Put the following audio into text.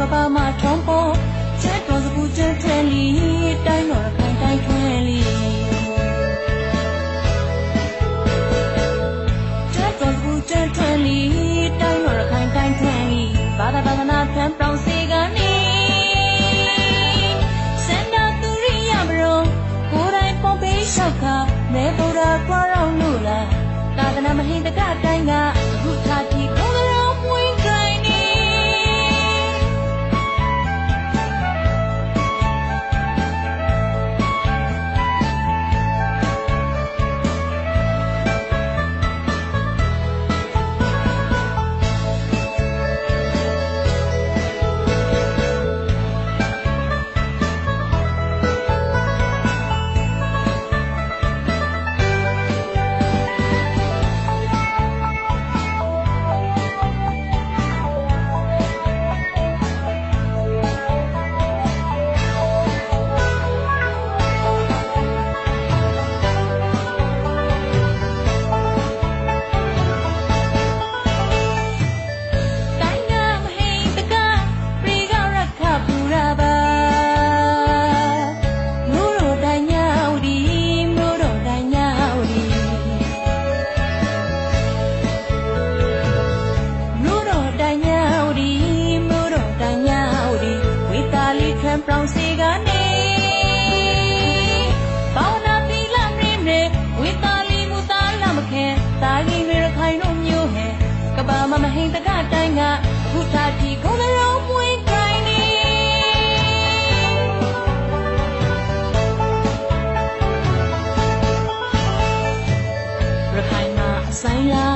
ကပါမထုံပေါ် န်ပရောင်စီကနေကောင်းနာပီလာမင်းနဲ့ဝိတာလီမူတာလာမခင်တာရီမေရခိုင်တို့မျိုးဟဲကဘာမမဟိန်တကတိုင်းကခုထာတီခုံးလုံးပွင့်တိုင်းနေရခိုင်မှာအဆိုင်လာ